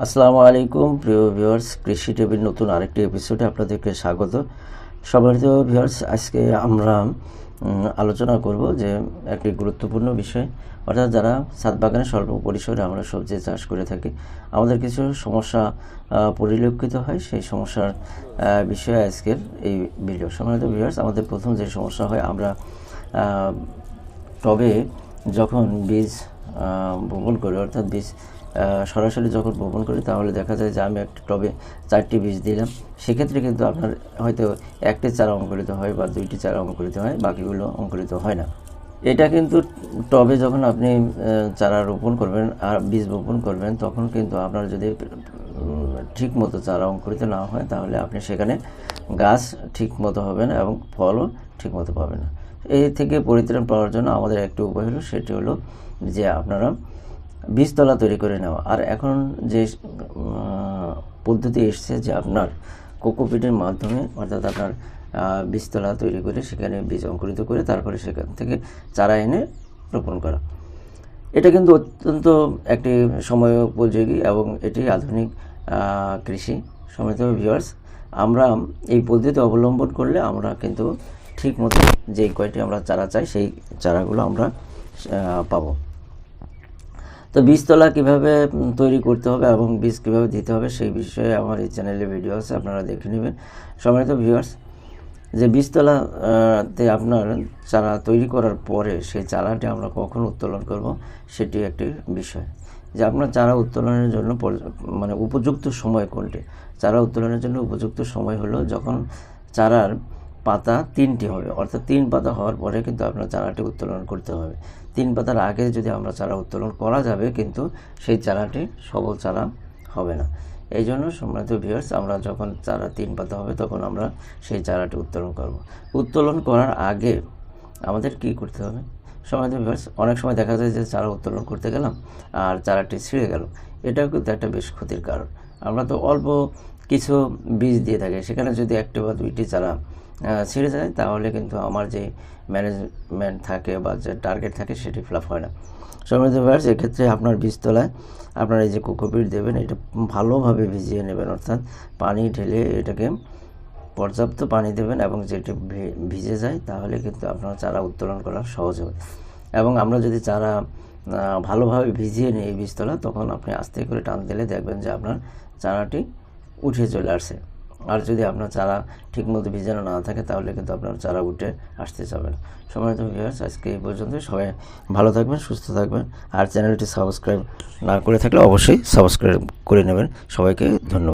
আসসালামু আলাইকুম, প্রিয় ভিউয়ার্স, কৃষি টিভির নতুন আরেকটি এপিসোডে আপনাদেরকে স্বাগত। সম্মানিত ভিউয়ার্স, আজকে আমরা আলোচনা করব যে একটি গুরুত্বপূর্ণ বিষয়, অর্থাৎ যারা ছাদ বাগানে স্বল্প পরিসরে আমরা সবজি চাষ করে থাকি, আমাদের কিছু সমস্যা পরিলক্ষিত হয়। সেই সমস্যার বিষয়ে আজকের এই ভিডিও সম্মানিত ভিউয়ার্স, আমাদের প্রথম যে সমস্যা হয় আমরা টবে যখন বীজ বপন করি। অর্থাৎ বীজ সরাসরি যখন বপন করি, তাহলে দেখা যায় যে আমি একটা টবে চারটি বীজ দিলাম। সেক্ষেত্রে কিন্তু আপনার হয়তো একটি চারা অঙ্কুরিত হয় বা দুইটি চারা অঙ্কুরিত হয়, বাকিগুলো অঙ্কুরিত হয় না। এটা কিন্তু টবে যখন আপনি চারা রোপণ করবেন আর বীজ বপন করবেন, তখন কিন্তু আপনার যদি ঠিক মতো চারা অঙ্কুরিত না হয়, তাহলে আপনি সেখানে গাছ ঠিক মতো হবে না এবং ফলও ঠিক মতো পাবেন না। এই থেকে পরিত্রাণ পাওয়ার জন্য আমাদের একটি উপায় হলো, সেটি হলো যে আপনারা বীজতলা তৈরি করে নেওয়া। আর এখন যে পদ্ধতি এসছে যে আপনার কোকোপিটের মাধ্যমে, অর্থাৎ আপনার বীজতলা তৈরি করে সেখানে বীজ অঙ্কুরিত করে তারপরে সেখান থেকে চারা এনে রোপণ করা। এটা কিন্তু অত্যন্ত একটি সময় উপযোগী এবং এটি আধুনিক কৃষি। সমিত ভিউয়ার্স আমরা এই পদ্ধতি অবলম্বন করলে আমরা কিন্তু ঠিক মতো যে কয়টি আমরা চারা চাই সেই চারাগুলো আমরা পাবো। তো বীজতলা কীভাবে তৈরি করতে হবে এবং বীজ কীভাবে দিতে হবে সেই বিষয়ে আমার এই চ্যানেলে ভিডিও আছে আপনারা দেখে নেবেন। সম্মানিত ভিউয়ার্স যে বীজতলা আহ, তে আপনার চারা তৈরি করার পরে সেই চারাটি আমরা কখন উত্তোলন করব সেটি একটি বিষয়। যে আপনার চারা উত্তোলনের জন্য মানে উপযুক্ত সময় কোনটি? চারা উত্তোলনের জন্য উপযুক্ত সময় হলো যখন চারার পাতা তিনটি হবে। অর্থাৎ তিন পাতা হওয়ার পরে কিন্তু আপনার চারাটি উত্তোলন করতে হবে। তিন পাতার আগে যদি আমরা চারা উত্তোলন করা যাবে কিন্তু সেই চারাটি সবল চারা হবে না। এই জন্য সম্মানিত ভিউয়ার্স আমরা যখন চারা তিন পাতা হবে তখন আমরা সেই চারাটি উত্তোলন করব। উত্তোলন করার আগে আমাদের কি করতে হবে? সম্মানিত ভিউয়ার্স অনেক সময় দেখা যায় যে চারা উত্তোলন করতে গেলাম আর চারাটি ছিঁড়ে গেল। এটাও কিন্তু একটা বেশ ক্ষতির কারণ। আমরা তো অল্প কিছু বীজ দিয়ে থাকি। সেখানে যদি একটি বা দুইটি চারা ছিঁড়ে যায়, তাহলে কিন্তু আমার যে ম্যানেজমেন্ট থাকে বা যে টার্গেট থাকে সেটি ফ্লাপ হয় না। সম্মানিত ভিউয়ার্স এক্ষেত্রে আপনার বীজতলায় আপনার এই যে কোকোপিট দেবেন, এটা ভালোভাবে ভিজিয়ে নেবেন, অর্থাৎ পানি ঢেলে এটাকে পর্যাপ্ত পানি দেবেন এবং যেটি ভিজে যায়, তাহলে কিন্তু আপনার চারা উত্তোলন করা সহজ হবে। এবং আমরা যদি চারা ভালোভাবে ভিজিয়ে নিই এই বীজতলা, তখন আপনি আস্তে করে টান দিলে দেখবেন যে আপনার চারাটি উঠে চলে আসছে আর যদি আপনার চারা ঠিকমতো ভিজানো না থাকে, তাহলে কিন্তু আপনার চারা উঠে আসতে যাবে না। সময় তো ভিউয়ার্স আজকে এই পর্যন্ত সবাই ভালো থাকবেন, সুস্থ থাকবেন। আর চ্যানেলটি সাবস্ক্রাইব না করে থাকলে অবশ্যই সাবস্ক্রাইব করে নেবেন। সবাইকে ধন্যবাদ।